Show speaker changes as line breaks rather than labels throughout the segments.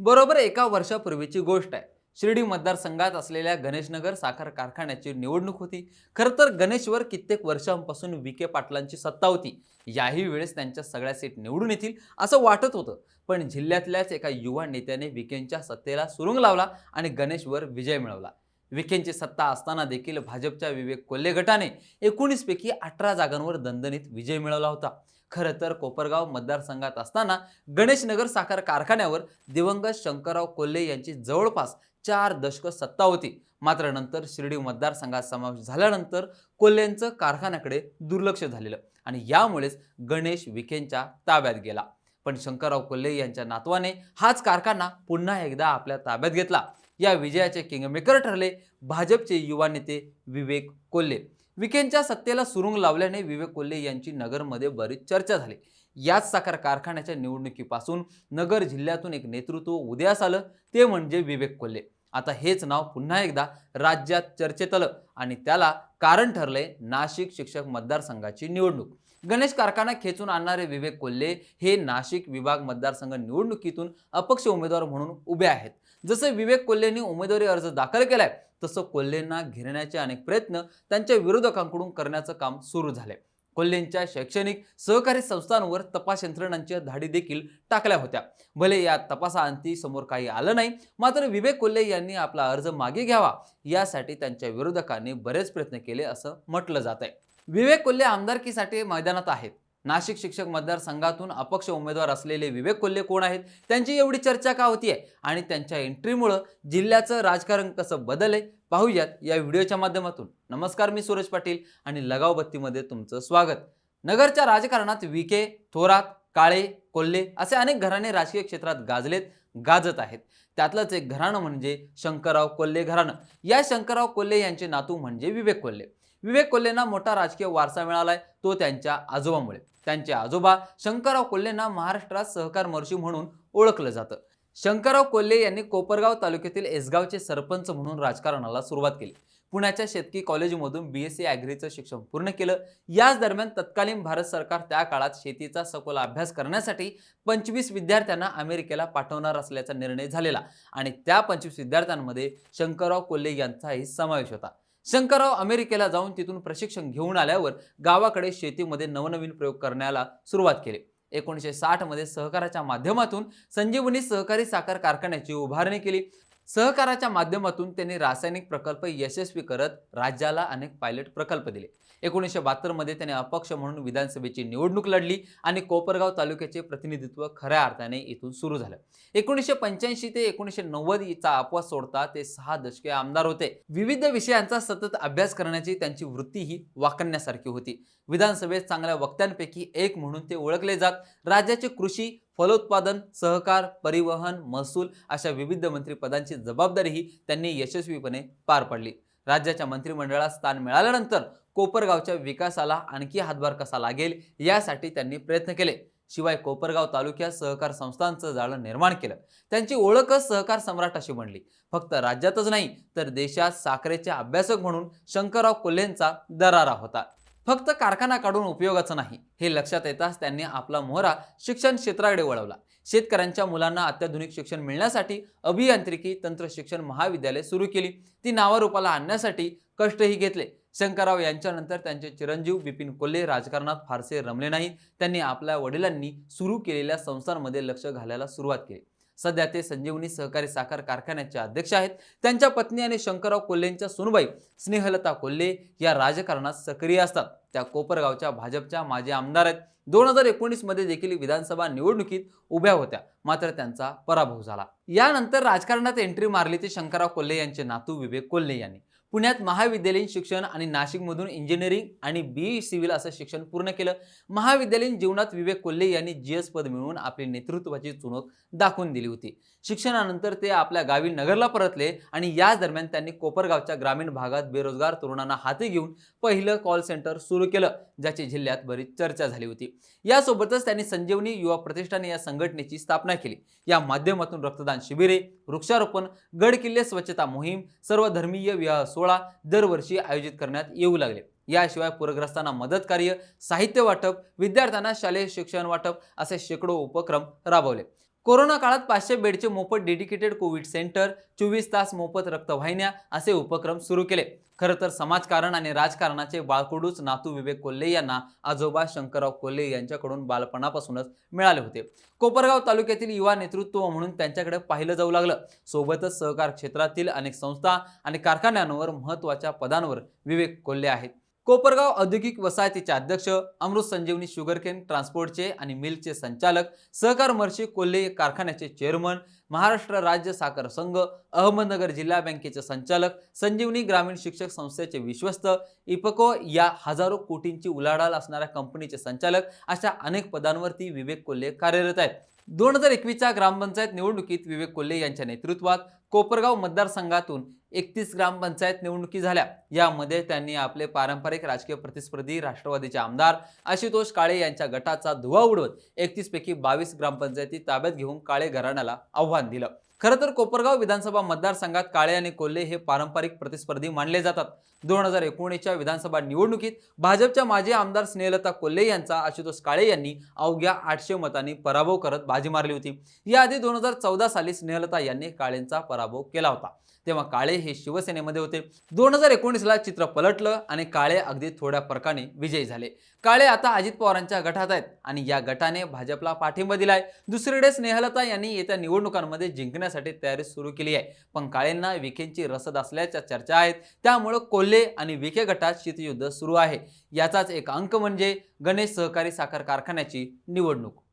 बरोबर एका वर्षापूर्वीची गोष्ट आहे. शिर्डी मतदारसंघात असलेल्या गणेशनगर साखर कारखान्याची निवडणूक होती. खरं तर गणेशवर कित्येक वर्षांपासून विखे पाटलांची सत्ता होती. याही वेळेस त्यांच्या सगळ्या सीट निवडून येतील असं वाटत होतं. पण जिल्ह्यातल्याच एका युवा नेत्याने विखेंच्या सत्तेला सुरुंग लावला आणि गणेशवर विजय मिळवला. विखेंची सत्ता असताना देखील भाजपच्या विवेक कोल्हे गटाने एकोणीसपैकी अठरा जागांवर दणदणीत विजय मिळवला होता. खरं तर कोपरगाव मतदारसंघात असताना गणेशनगर साखर कारखान्यावर दिवंगत शंकरराव कोल्हे यांची जवळपास चार दशकं सत्ता होती. मात्र नंतर शिर्डी मतदारसंघात समावेश झाल्यानंतर कोल्हेंचं कारखान्याकडे दुर्लक्ष झालेलं आणि यामुळेच गणेश विखेंच्या ताब्यात गेला. पण शंकरराव कोल्हे यांच्या नातवाने हाच कारखाना पुन्हा एकदा आपल्या ताब्यात घेतला. या विजयाचे किंगमेकर ठरले भाजपचे युवा नेते विवेक कोल्हे. विखेंच्या सत्तेला सुरुंग लावल्याने विवेक कोल्हे यांची नगरमध्ये बरीच चर्चा झाली. याच साखर कारखान्याच्या निवडणुकीपासून नगर जिल्ह्यातून एक नेतृत्व उदयास आलं ते म्हणजे विवेक कोल्हे. आता हेच नाव पुन्हा एकदा राज्यात चर्चेत आलं आणि त्याला कारण ठरले नाशिक शिक्षक मतदारसंघाची निवडणूक. गणेश कारखाना खेचून आणणारे विवेक कोल्हे हे नाशिक विभाग मतदारसंघ निवडणुकीतून अपक्ष उमेदवार म्हणून उभे आहेत. जसं विवेक कोल्हेंनी उमेदवारी अर्ज दाखल केलाय तसं कोल्हेंना घेरण्याचे अनेक प्रयत्न त्यांच्या विरोधकांकडून करण्याचं काम सुरू झाले कोल्हेंच्या शैक्षणिक सहकारी संस्थांवर तपास यंत्रणांच्या धाडी देखील टाकल्या होत्या. भले या तपासाअंती समोर काही आलं नाही मात्र विवेक कोल्हे यांनी आपला अर्ज मागे घ्यावा यासाठी त्यांच्या विरोधकांनी बरेच प्रयत्न केले असं म्हटलं जात आहे विवेक कोल्हे आमदारकीसाठी मैदानात आहेत. नाशिक शिक्षक मतदारसंघातून अपक्ष उमेदवार असलेले विवेक कोल्हे कोण आहेत? त्यांची एवढी चर्चा का होतीये? आणि त्यांच्या एंट्रीमुळं जिल्ह्याचं राजकारण कसं बदलले पाहूयात या व्हिडिओच्या माध्यमातून. नमस्कार मी सुरेश पाटील आणि लगाव बत्तीमध्ये तुमचं स्वागत. नगरच्या राजकारणात विखे थोरात काळे कोल्हे असे अनेक घराणे राजकीय क्षेत्रात गाजलेत गाजत आहेत. त्यातलंच एक घराणं म्हणजे शंकरराव कोल्हे घराणं. या शंकरराव कोल्हे यांचे नातू म्हणजे विवेक कोल्हे. विवेक कोल्हेंना मोठा राजकीय वारसा मिळालाय तो त्यांच्या आजोबामुळे. त्यांचे आजोबा शंकरराव कोल्हेंना महाराष्ट्रात सहकार महर्षी म्हणून ओळखलं जातं. शंकरराव कोल्हे यांनी कोपरगाव तालुक्यातील एसगावचे सरपंच म्हणून राजकारणाला सुरुवात केली. पुण्याच्या शेतकी कॉलेजमधून बी एस सी ॲग्रीचं शिक्षण पूर्ण केलं. याच दरम्यान तत्कालीन भारत सरकार त्या काळात शेतीचा सखोल अभ्यास करण्यासाठी पंचवीस विद्यार्थ्यांना अमेरिकेला पाठवणार असल्याचा निर्णय झालेला. आणि त्या पंचवीस विद्यार्थ्यांमध्ये शंकरराव कोल्हे यांचाही समावेश होता. शंकरराव अमेरिकेला जाऊन तिथून प्रशिक्षण घेऊन आल्यावर गावाकडे शेतीमध्ये नवनवीन प्रयोग करण्याला सुरुवात केली. एकोणीसशे साठमध्ये सहकाराच्या माध्यमातून संजीवनी सहकारी साखर कारखान्याची उभारणी केली. सहकाराच्या माध्यमातून त्यांनी रासायनिक प्रकल्प यशस्वी करत राज्याला अनेक पायलट प्रकल्प दिले. एकोणीसशे बहात्तरमध्ये त्याने अपक्ष म्हणून विधानसभेची निवडणूक लढली आणि कोपरगाव तालुक्याचे प्रतिनिधित्व खऱ्या अर्थाने इथून सुरू झालं. एकोणीसशे पंच्याऐंशी ते एकोणीसशे नव्वदचा अपवास सोडता ते सहा दशके आमदार होते. विविध विषयांचा सतत अभ्यास करण्याची त्यांची वृत्ती ही वाकण्यासारखी होती. विधानसभेत चांगल्या वक्त्यांपैकी एक म्हणून ते ओळखले जात. राज्याचे कृषी फलोत्पादन सहकार परिवहन महसूल अशा विविध मंत्रिपदांची जबाबदारीही त्यांनी यशस्वीपणे पार पाडली. राज्याच्या मंत्रिमंडळात स्थान मिळाल्यानंतर कोपरगावच्या विकासाला आणखी हातभार कसा लागेल यासाठी त्यांनी प्रयत्न केले. शिवाय कोपरगाव तालुक्यात सहकार संस्थांचं जाळं निर्माण केलं. त्यांची ओळखच सहकार सम्राट अशी बनली. फक्त राज्यातच नाही तर देशात साखरेचे अभ्यासक म्हणून शंकरराव कोल्हेंचा दरारा होता. फक्त कारखाना काढून उपयोगाचं नाही. हे लक्षात येताच त्यांनी आपला मोहरा शिक्षण क्षेत्राकडे वळवला. शेतकऱ्यांच्या मुलांना अत्याधुनिक शिक्षण मिळण्यासाठी अभियांत्रिकी तंत्र शिक्षण महाविद्यालय सुरू केली. ती नावारूपाला आणण्यासाठी कष्टही घेतले. शंकरराव यांच्यानंतर त्यांचे चिरंजीव बिपिन कोल्हे राजकारणात फारसे रमले नाही त्यांनी आपल्या वडिलांनी सुरू केलेल्या संस्थांमध्ये लक्ष घालायला सुरुवात केली. सध्या ते संजीवनी सहकारी साखर कारखान्याचे अध्यक्ष आहेत. त्यांच्या पत्नी आणि शंकरराव कोल्हेंच्या सुनबाई स्नेहलता कोल्हे या राजकारणात सक्रिय असतात. त्या कोपरगावच्या भाजपच्या माजी आमदार आहेत. दोन हजार एकोणीसमध्ये देखील विधानसभा निवडणुकीत उभ्या होत्या. मात्र त्यांचा पराभव झाला. यानंतर राजकारणात एंट्री मारली ती शंकरराव कोल्हे यांचे नातू विवेक कोल्हे यांनी. पुण्यात महाविद्यालयीन शिक्षण आणि नाशिकमधून इंजिनिअरिंग आणि बी सिव्हिल असं शिक्षण पूर्ण केलं. महाविद्यालयीन जीवनात विवेक कोल्हे यांनी जी एस पद मिळवून आपली नेतृत्वाची चुणूक दाखवून दिली होती. शिक्षणानंतर ते आपल्या गावी नगरला परतले आणि याच दरम्यान त्यांनी कोपरगावच्या ग्रामीण भागात बेरोजगार तरुणांना हाती घेऊन पहिलं कॉल सेंटर सुरू केलं ज्याची जिल्ह्यात बरीच चर्चा झाली होती. यासोबतच त्यांनी संजीवनी युवा प्रतिष्ठान या संघटनेची स्थापना केली. या माध्यमातून रक्तदान शिबिरे वृक्षारोपण गड किल्ले स्वच्छता मोहीम सर्व धर्मीय विवाह सोहळा दरवर्षी आयोजित करण्यात येऊ लागले. याशिवाय पूरग्रस्तांना मदत कार्य साहित्य वाटप विद्यार्थ्यांना शालेय शिक्षण वाटप असे शेकडो उपक्रम राबवले. कोरोना काळात पाचशे बेडचे मोफत डेडिकेटेड कोविड सेंटर चोवीस तास मोफत रक्तवाहिन्या असे उपक्रम सुरू केले. खरं तर समाजकारण आणि राजकारणाचे बाळकडूच नातू विवेक कोल्हे यांना आजोबा शंकरराव कोल्हे यांच्याकडून बालपणापासूनच मिळाले होते. कोपरगाव तालुक्यातील युवा नेतृत्व म्हणून त्यांच्याकडे पाहिलं जाऊ लागलं. सोबतच सहकार क्षेत्रातील अनेक संस्था आणि कारखान्यांवर महत्त्वाच्या पदांवर विवेक कोल्हे आहेत. कोपरगाव औद्योगिक वसाहतीचे अध्यक्ष अमृत संजीवनी शुगरकेन ट्रान्सपोर्टचे आणि मिलचे संचालक सहकार मर्षी कोल्हे कारखान्याचे चेअरमन महाराष्ट्र राज्य साखर संघ अहमदनगर जिल्हा बँकेचे संचालक संजीवनी ग्रामीण शिक्षक संस्थेचे विश्वस्त इपको या हजारो कोटींची उलाढाल असणाऱ्या कंपनीचे संचालक अशा अनेक पदांवरती विवेक कोल्हे कार्यरत आहेत. दोन हजार एकवीसच्या ग्रामपंचायत निवडणुकीत विवेक कोल्हे यांच्या नेतृत्वात कोपरगाव मतदारसंघातून एकतीस ग्रामपंचायत निवडणुकी झाल्या. यामध्ये त्यांनी आपले पारंपरिक राजकीय प्रतिस्पर्धी राष्ट्रवादीचे आमदार आशुतोष काळे यांच्या गटाचा धुवा उडवत एकतीसपैकी बावीस ग्रामपंचायती ताब्यात घेऊन काळे घराण्याला आव्हान दिलं. खरं तर कोपरगाव विधानसभा मतदारसंघात काळे आणि कोल्हे हे पारंपरिक प्रतिस्पर्धी मानले जातात. दोन हजार एकोणीसच्या विधानसभा निवडणुकीत भाजपच्या माजी आमदार स्नेहलता कोल्हे यांचा आशुतोष काळे यांनी अवघ्या आठशे मतांनी पराभव करत बाजी मारली होती. याआधी दोन हजार चौदा साली स्नेहलता यांनी काळेंचा पराभव केला होता. तेव्हा काळे हे शिवसेनेमध्ये होते. दोन हजार एकोणीसला चित्र पलटलं आणि काळे अगदी थोड्या फरकाने विजयी झाले. काळे आता अजित पवारांच्या गटात आहेत आणि या गटाने भाजपला पाठिंबा दिलाय. दुसरीकडे स्नेहलता यांनी येत्या निवडणुकांमध्ये जिंकण्यासाठी तयारी सुरू केली आहे. पण काळेंना विखेंची रसद असल्याच्या चर्चा आहेत. त्यामुळं कोल्हे आणि विखे गटात शीतयुद्ध सुरू आहे. याचाच एक अंक म्हणजे गणेश सहकारी साखर कारखान्याची निवडणूक.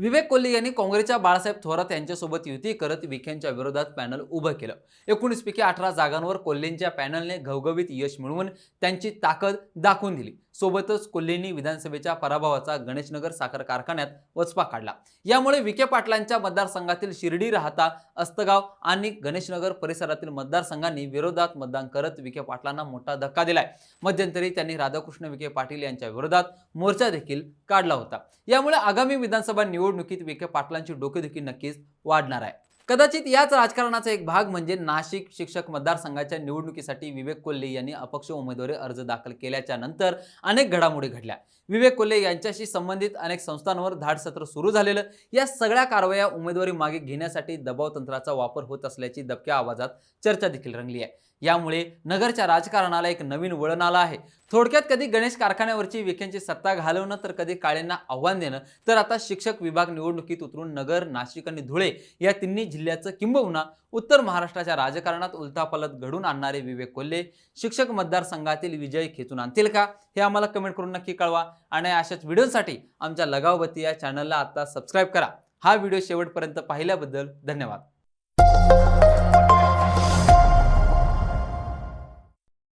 विवेक कोल्हे यांनी काँग्रेसच्या बाळासाहेब थोरात यांच्यासोबत युती करत विखेंच्या विरोधात पॅनल उभं केलं. एकोणीसपैकी अठरा जागांवर कोल्हेंच्या पॅनलने घवघवीत यश मिळवून त्यांची ताकद दाखवून दिली. सोबतच कोल्हेंनी विधानसभेच्या पराभवाचा गणेशनगर साखर कारखान्यात वचपा काढला. यामुळे विखे पाटलांच्या मतदारसंघातील शिर्डी राहता अस्तगाव आणि गणेशनगर परिसरातील मतदारसंघांनी विरोधात मतदान करत विखे पाटलांना मोठा धक्का दिलाय. मध्यंतरी त्यांनी राधाकृष्ण विखे पाटील यांच्या विरोधात मोर्चा देखील काढला होता. यामुळे आगामी विधानसभा निवडणुकीत विखे पाटलांची डोकेदुखी नक्कीच वाढणार आहे. कदाचित याच राजकारणाचा एक भाग म्हणजे नाशिक शिक्षक मतदारसंघाच्या निवडणुकीसाठी विवेक कोल्हे यांनी अपक्ष उमेदवारी अर्ज दाखल केल्याच्यानंतर अनेक घडामोडी घडल्या. विवेक कोल्हे यांच्याशी संबंधित अनेक संस्थांवर धाडसत्र सुरू झालेलं. या सगळ्या कारवाया उमेदवारी मागे घेण्यासाठी दबाव तंत्राचा वापर होत असल्याची दबक्या आवाजात चर्चा देखील रंगली आहे. यामुळे नगरच्या राजकारणाला एक नवीन वळण आलं आहे. थोडक्यात कधी गणेश कारखान्यावरची विखेंची सत्ता घालवणं तर कधी काळेंना आव्हान देणं तर आता शिक्षक विभाग निवडणुकीत उतरून नगर नाशिक आणि धुळे या तिन्ही जिल्ह्याचं किंबहुना उत्तर महाराष्ट्राच्या राजकारणात उलथापालत घडून आणणारे विवेक कोल्हे. शिक्षक मतदारसंघातील विजय खेचून आणतील का? हे आम्हाला कमेंट करून नक्की कळवा. आणि अशाच व्हिडिओसाठी आमच्या लगावबत्ती या चॅनलला आता सबस्क्राईब करा. हा व्हिडिओ शेवटपर्यंत पाहिल्याबद्दल धन्यवाद.